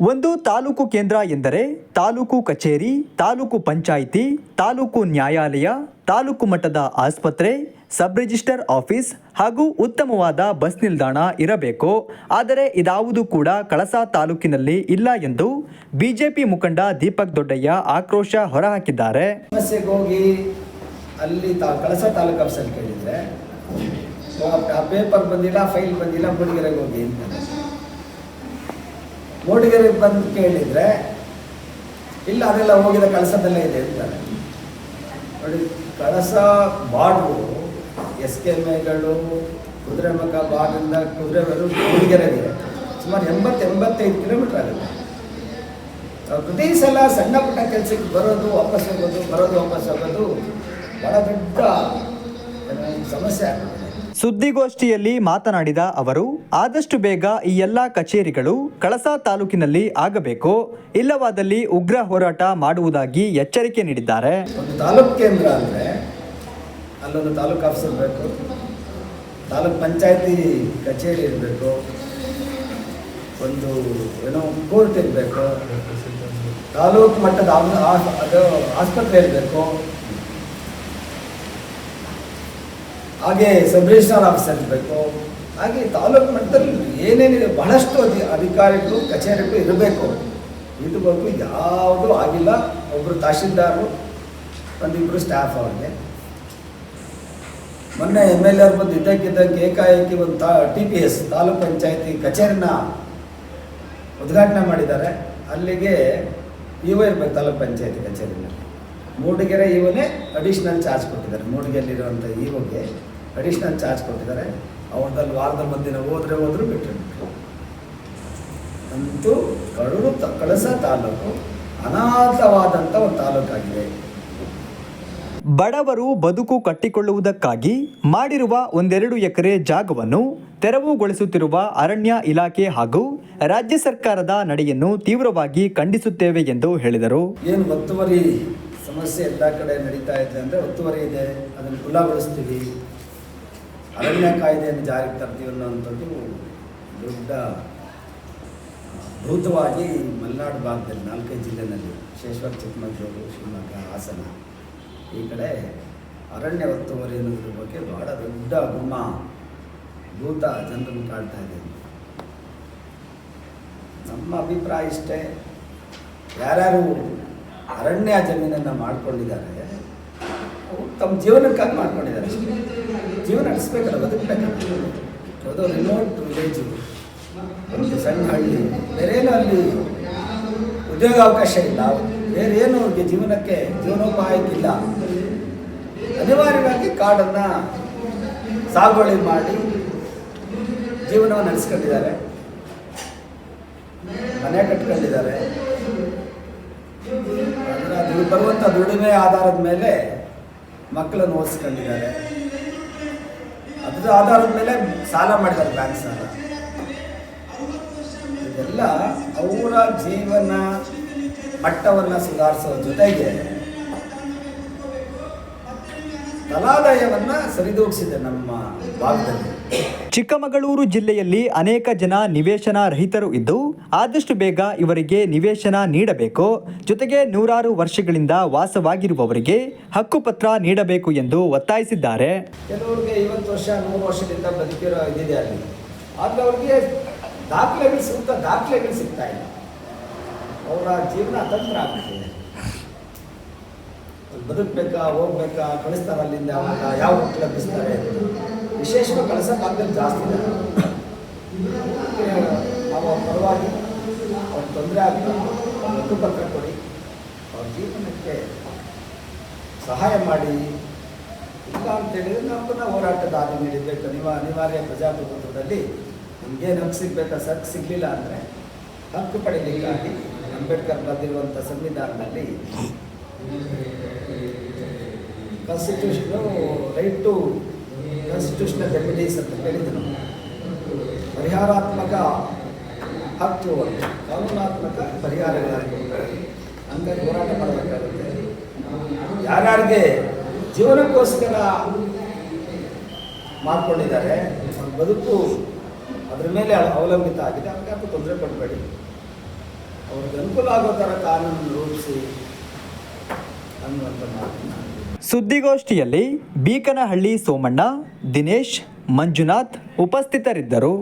ಒಂದು ತಾಲೂಕು ಕೇಂದ್ರ ಎಂದರೆ ತಾಲೂಕು ಕಚೇರಿ, ತಾಲೂಕು ಪಂಚಾಯಿತಿ, ತಾಲೂಕು ನ್ಯಾಯಾಲಯ, ತಾಲೂಕು ಮಟ್ಟದ ಆಸ್ಪತ್ರೆ, ಸಬ್ ರಿಜಿಸ್ಟರ್ ಆಫೀಸ್ ಹಾಗೂ ಉತ್ತಮವಾದ ಬಸ್ ನಿಲ್ದಾಣ ಇರಬೇಕು. ಆದರೆ ಇದಾವುದು ಕೂಡ ಕಳಸಾ ತಾಲೂಕಿನಲ್ಲಿ ಇಲ್ಲ ಎಂದು ಬಿಜೆಪಿ ಮುಖಂಡ ದೀಪಕ್ ದೊಡ್ಡಯ್ಯ ಆಕ್ರೋಶ ಹೊರಹಾಕಿದ್ದಾರೆ. ಸಮಸ್ಯೆಗೆ ಹೋಗಿ ಅಲ್ಲಿ ಕಳಸ ತಾಲೂಕು ಆಫೀಸಲ್ಲಿ ಪೇಪರ್ ಬಂದಿಲ್ಲ ಫೈಲ್ ಬಂದಿಲ್ಲ ಹೋಗಿ ಮೂಡಿಗೆರೆಗೆ ಬಂದು ಕೇಳಿದರೆ, ಇಲ್ಲ, ಅದೆಲ್ಲ ಹೋಗಿದ, ಕಳಸದಲ್ಲೇ ಇದೆ ಅಂತಾರೆ. ನೋಡಿ, ಕಳಸ ಬಾಡ್ರು, ಎಸ್ ಕೆ ಮೇಗಳು ಕುದುರೆಮುಖ ಬಾಗಿಂದ ಕುದುರೆಮರು ಮೂಡಿಗೆರೆಗೆ. ಸುಮಾರು ಎಂಬತ್ತು, ಎಂಬತ್ತೈದು ಕಿಲೋಮೀಟರ್ ಆಗುತ್ತೆ. ಪ್ರತಿ ಸಲ ಸಣ್ಣ ಪುಟ್ಟ ಕೆಲಸಕ್ಕೆ ಬರೋದು, ವಾಪಸ್ ಹೋಗೋದು, ಬರೋದು, ವಾಪಸ್ ಹೋಗೋದು ಭಾಳ ದೊಡ್ಡ ಸಮಸ್ಯೆ ಆಗ್ಬಿಟ್ಟಿದೆ ಸುದ್ದಿಗೋಷ್ಠಿಯಲ್ಲಿ ಮಾತನಾಡಿದ ಅವರು, ಆದಷ್ಟು ಬೇಗ ಈ ಎಲ್ಲ ಕಚೇರಿಗಳು ಕಳಸಾ ತಾಲೂಕಿನಲ್ಲಿ ಆಗಬೇಕು, ಇಲ್ಲವಾದಲ್ಲಿ ಉಗ್ರ ಹೋರಾಟ ಮಾಡುವುದಾಗಿ ಎಚ್ಚರಿಕೆ ನೀಡಿದ್ದಾರೆ. ತಾಲೂಕು ಕೇಂದ್ರ ಅಂದರೆ ಅಲ್ಲೊಂದು ತಾಲೂಕು ಆಫೀಸರ್ ಬೇಕು, ತಾಲೂಕ್ ಪಂಚಾಯತಿ ಕಚೇರಿ ಇರಬೇಕು, ಒಂದು ಏನೋ ಕೋರ್ಟ್ ಇರಬೇಕು, ತಾಲೂಕು ಮಟ್ಟದ ಆಸ್ಪತ್ರೆ ಇರಬೇಕು ಹಾಗೆ ಸಬ್ ರಿಜಿಸ್ಟ್ರಾರ್ ಆಫೀಸರ್ ಇರಬೇಕು ಹಾಗೆ ತಾಲೂಕು ಮಟ್ಟದಲ್ಲಿ ಏನೇನಿದೆ ಬಹಳಷ್ಟು ಅಧಿ ಅಧಿಕಾರಿಗಳು, ಕಚೇರಿಗಳು ಇರಬೇಕು. ಇದುವರೆಗೂ ಯಾವುದೂ ಆಗಿಲ್ಲ. ಒಬ್ಬರು ತಹಶೀಲ್ದಾರರು ಒಂದಿಬ್ಬರು ಸ್ಟಾಫ್ ಅವ್ರಿಗೆ. ಮೊನ್ನೆ ಎಂ ಎಲ್ ಎರ್ ಬಂದು ಇದ್ದಕ್ಕಿದ್ದಂಗೆ ಏಕಾಏಕಿ ಒಂದು ತಾ T P S taluk panchayat ಕಚೇರಿನ ಉದ್ಘಾಟನೆ ಮಾಡಿದ್ದಾರೆ. ಅಲ್ಲಿಗೆ ಇವ ಇರಬೇಕು ತಾಲೂಕ್ ಪಂಚಾಯತಿ ಕಚೇರಿನಲ್ಲಿ ಮೂಡಿಗೆರೆ ಇವನೇ ಅಡಿಷ್ನಲ್ ಚಾರ್ಜ್ ಕೊಟ್ಟಿದ್ದಾರೆ. ಮೂಡಿಗೆರೆಯಲ್ಲಿರುವಂಥ ಇwoಗೆ ಅಡಿಷ್ನಲ್ ಚಾರ್ಜ್ ಕೊಟ್ಟಿದ್ದಾರೆ. ಅವ್ರದ್ದಲ್ಲಿ ವಾರದಲ್ಲಿ ಒಂದಿನ ಹೋದ್ರೆ ಹೋದ್ರು ಬಿಟ್ಟರೆ ಬಿಟ್ಟರು ಅಂತೂ ಕಡೂರು ತ ಕಳಸ ತಾಲೂಕು ಅನಾಥವಾದಂಥ ಒಂದು ತಾಲೂಕಾಗಿದೆ. ಬಡವರು ಬದುಕು ಕಟ್ಟಿಕೊಳ್ಳುವುದಕ್ಕಾಗಿ ಮಾಡಿರುವ ಒಂದೆರಡು ಎಕರೆ ಜಾಗವನ್ನು ತೆರವುಗೊಳಿಸುತ್ತಿರುವ ಅರಣ್ಯ ಇಲಾಖೆ ಹಾಗೂ ರಾಜ್ಯ ಸರ್ಕಾರದ ನಡೆಯನ್ನು ತೀವ್ರವಾಗಿ ಖಂಡಿಸುತ್ತೇವೆ ಎಂದು ಹೇಳಿದರು. ಏನು ಒತ್ತುವರಿ ಸಮಸ್ಯೆ ಎಲ್ಲ ಕಡೆ ನಡೀತಾ ಇದೆ ಅಂದರೆ ಒತ್ತುವರಿ ಇದೆ. ಅದನ್ನು ಖುಲ್ಲಾಗೊಳಿಸ್ತೀವಿ ಅರಣ್ಯ ಕಾಯ್ದೆಯನ್ನು ಜಾರಿಗೆ ತರ್ತೀವಿ ಅನ್ನೋವಂಥದ್ದು ದೊಡ್ಡ ಭೂತವಾಗಿ ಮಲೆನಾಡು ಭಾಗದಲ್ಲಿ ನಾಲ್ಕೈದು ಜಿಲ್ಲೆನಲ್ಲಿ ವಿಶೇಷವಾಗಿ ಚಿಕ್ಕಮಗಳೂರು, ಶಿವಮೊಗ್ಗ, ಹಾಸನ ಈ ಕಡೆ ಅರಣ್ಯ ಒತ್ತುವರಿ ಅನ್ನೋದ್ರ ಬಗ್ಗೆ ಬಹಳ ದೊಡ್ಡ ಗುಮ್ಮ ಭೂತ ಜನರನ್ನು ಕಾಡ್ತಾ ಇದೆ. ನಮ್ಮ ಅಭಿಪ್ರಾಯ ಇಷ್ಟೇ. ಯಾರ್ಯಾರು ಅರಣ್ಯ ಜಮೀನನ್ನು ಮಾಡ್ಕೊಂಡಿದ್ದಾರೆ ತಮ್ಮ ಜೀವನಕ್ಕಾಗಿ ಮಾಡ್ಕೊಂಡಿದ್ದಾರೆ. ಜೀವನ ನಡೆಸ್ಬೇಕಲ್ಲ ಬದುಕಬೇಕು ರಿಮೋಟ್ ವಿಲೇಜು ಒಂದು ಸಣ್ಣ ಹಳ್ಳಿ, ಬೇರೇನು ಅಲ್ಲಿ ಉದ್ಯೋಗಾವಕಾಶ ಇಲ್ಲ. ಬೇರೇನು ಅವ್ರಿಗೆ ಜೀವನಕ್ಕೆ ಜೀವನೋಪಾಯಕ್ಕಿಲ್ಲ. ಅನಿವಾರ್ಯವಾಗಿ ಕಾಡನ್ನು ಸಾಗುವಳಿ ಮಾಡಿ ಜೀವನವನ್ನು ನಡೆಸ್ಕೊಂಡಿದ್ದಾರೆ. ಮನೆ ಕಟ್ಕೊಂಡಿದ್ದಾರೆ. ಅಂದರೆ ಅದು ಬರುವಂಥ ದುಡಿಮೆ ಆಧಾರದ ಮೇಲೆ ಮಕ್ಕಳನ್ನು ಓದಿಸ್ಕೊಂಡಿದ್ದಾರೆ. ಅದ್ರ ಆಧಾರದ ಮೇಲೆ ಸಾಲ ಮಾಡಿದ್ದಾರೆ ಬ್ಯಾಂಕ್ ಸಾಲ. ಇದೆಲ್ಲ ಅವರ ಜೀವನ ಮಟ್ಟವನ್ನು ಸುಧಾರಿಸೋ ಜೊತೆಗೆ ತಲಾದಾಯವನ್ನು ಸರಿದೂಗಿಸಿದೆ ನಮ್ಮ ಭಾಗದಲ್ಲಿ. ಚಿಕ್ಕಮಗಳೂರು ಜಿಲ್ಲೆಯಲ್ಲಿ ಅನೇಕ ಜನ ನಿವೇಶನ ರಹಿತರು ಇದ್ದು ಆದಷ್ಟು ಬೇಗ ಇವರಿಗೆ ನಿವೇಶನ ನೀಡಬೇಕು. ಜೊತೆಗೆ ನೂರಾರು ವರ್ಷಗಳಿಂದ ವಾಸವಾಗಿರುವವರಿಗೆ ಹಕ್ಕುಪತ್ರ ನೀಡಬೇಕು ಎಂದು ಒತ್ತಾಯಿಸಿದ್ದಾರೆ. ಕೆಲವರಿಗೆ ಐವತ್ತು ವರ್ಷ ನೂರು ವರ್ಷದಿಂದ ಬದುಕಿರೋ ಇದಿದೆ ಅಲ್ಲಿ. ಆದರೆ ಅವ್ರಿಗೆ ದಾಖಲೆಗಳು ಸಿಗ್ತಾ ದಾಖಲೆಗಳು ಸಿಗ್ತಾ ಇಲ್ಲ. ಅವರ ಜೀವನ ತಂತ್ರ ಅಲ್ಲಿ ಬದುಕಬೇಕಾ, ಹೋಗ್ಬೇಕಾ, ಕಳಿಸ್ತಾರೆ ಅಲ್ಲಿಂದ ಯಾವ ಲಭಿಸ್ತಾರೆ ವಿಶೇಷವಾಗಿ ಕಳಿಸೋ ಭಾಗದಲ್ಲಿ ಜಾಸ್ತಿ ನಾವು ಅವ್ರ ಪರವಾಗಿ ಅವ್ರ ತೊಂದರೆ ಆಗಲಿ ಪತ್ರ ಕೊಡಿ. ಅವ್ರ ಜೀವನಕ್ಕೆ ಸಹಾಯ ಮಾಡಿ. ಇಲ್ಲ ಅಂತೇಳಿದ್ರೆ ನಾವು ಪುನಃ ಹೋರಾಟದ ಹಾದಿ ನೀಡಬೇಕು. ನಿಮ್ಮ ಅನಿವಾರ್ಯ ಪ್ರಜಾಪ್ರಭುತ್ವದಲ್ಲಿ ನಿಮಗೆ ಹಕ್ಕು ಸಿಗಬೇಕಾ, ಸರ್, ಸಿಗಲಿಲ್ಲ ಅಂದರೆ ಹಕ್ಕು ಪಡೆಯಲಿಕ್ಕಾಗಿ ಅಂಬೇಡ್ಕರ್ ಬರೆದಿರುವಂಥ ಸಂವಿಧಾನದಲ್ಲಿ constitution right to constitutional remedies ಅಂತ ಹೇಳಿದ್ರು ಪರಿಹಾರಾತ್ಮಕ ಹಕ್ಕು ಕಾನೂನಾತ್ಮಕ ಪರಿಹಾರಗಳಾಗಿ. ಹಂಗಾಗಿ ಹೋರಾಟ ಮಾಡಬೇಕಾಗುತ್ತೆ. ಯಾರ್ಯಾರಿಗೆ ಜೀವನಕ್ಕೋಸ್ಕರ ಮಾಡಿಕೊಂಡಿದ್ದಾರೆ ಬದುಕು ಅದ್ರ ಮೇಲೆ ಅವಲಂಬಿತ ಆಗಿದೆ ಅವ್ರಿಗೆ ಅದು ತೊಂದರೆ ಕೊಡಬೇಡಿ ಅನುಕೂಲ ಆಗೋ ಥರ ಕಾನೂನು ರೂಪಿಸಿ ಅನ್ನುವಂಥ ಮಾತನ್ನ ಸುದ್ದಿಗೋಷ್ಠಿಯಲ್ಲಿ ಬೀಕನಹಳ್ಳಿ ಸೋಮಣ್ಣ ದಿನೇಶ್ ಮಂಜುನಾಥ್ ಉಪಸ್ಥಿತರಿದ್ದರು.